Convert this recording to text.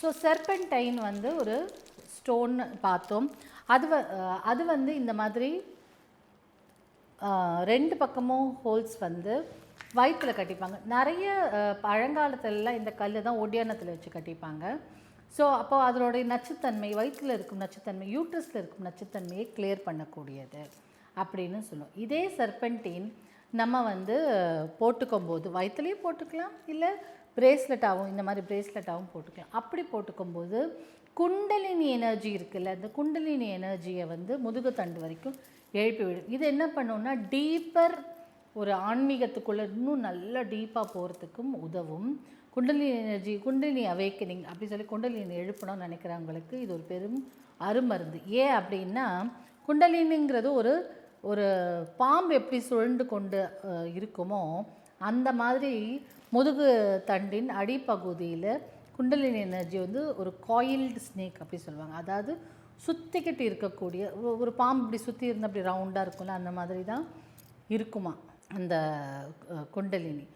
So செர்பன்டைன் வந்து ஒரு stone பார்த்தோம். அது வ- அது வந்து இந்த மாதிரி ரெண்டு பக்கமும் ஹோல்ஸ் வந்து வயிற்றில் கட்டிப்பாங்க. நிறைய பழங்காலத்துலலாம் இந்த கல் தான் ஒடியானத்தில் வச்சு கட்டிப்பாங்க. ஸோ அப்போது அதனுடைய நச்சுத்தன்மை வயிற்றில் இருக்கும் நச்சுத்தன்மை யூட்ரஸில் இருக்கும் நச்சுத்தன்மையை கிளியர் பண்ணக்கூடியது அப்படின்னு சொல்லுவோம். இதே சர்பென்டின் நம்ம வந்து போட்டுக்கும் போது வயிற்றுலேயும் போட்டுக்கலாம் இல்லை பிரேஸ்லெட்டாகவும் இந்த மாதிரி பிரேஸ்லெட்டாகவும் போட்டுக்கலாம். அப்படி போட்டுக்கும் போது குண்டலினி எனர்ஜி இருக்குல்ல அந்த குண்டலினி எனர்ஜியை வந்து முதுகுத்தண்டு வரைக்கும் எழுப்பி விடும். இது என்ன பண்ணும்னா டீப்பர் ஒரு ஆன்மீகத்துக்குள்ளே இன்னும் நல்லா டீப்பாக போகிறதுக்கும் உதவும். குண்டலினி எனர்ஜி குண்டலினி அவேக்கனிங் அப்படி சொல்லி குண்டலினி எழுப்பணும்னு நினைக்கிறவங்களுக்கு இது ஒரு பெரும் அருமருந்து. ஏன் அப்படின்னா குண்டலினிங்கிறது ஒரு ஒரு பாம்பு எப்படி சுழண்டு கொண்டு இருக்குமோ அந்த மாதிரி முதுகு தண்டின் அடிப்பகுதியில் குண்டலினி எனர்ஜி வந்து ஒரு காயில்டு ஸ்னேக் அப்படி சொல்லுவாங்க. அதாவது சுற்றிக்கிட்டு இருக்கக்கூடிய ஒரு பாம்பு இப்படி சுற்றி இருந்தால் அப்படி ரவுண்டாக இருக்கும்ல அந்த மாதிரி தான் இருக்குமா அந்த குண்டலினி.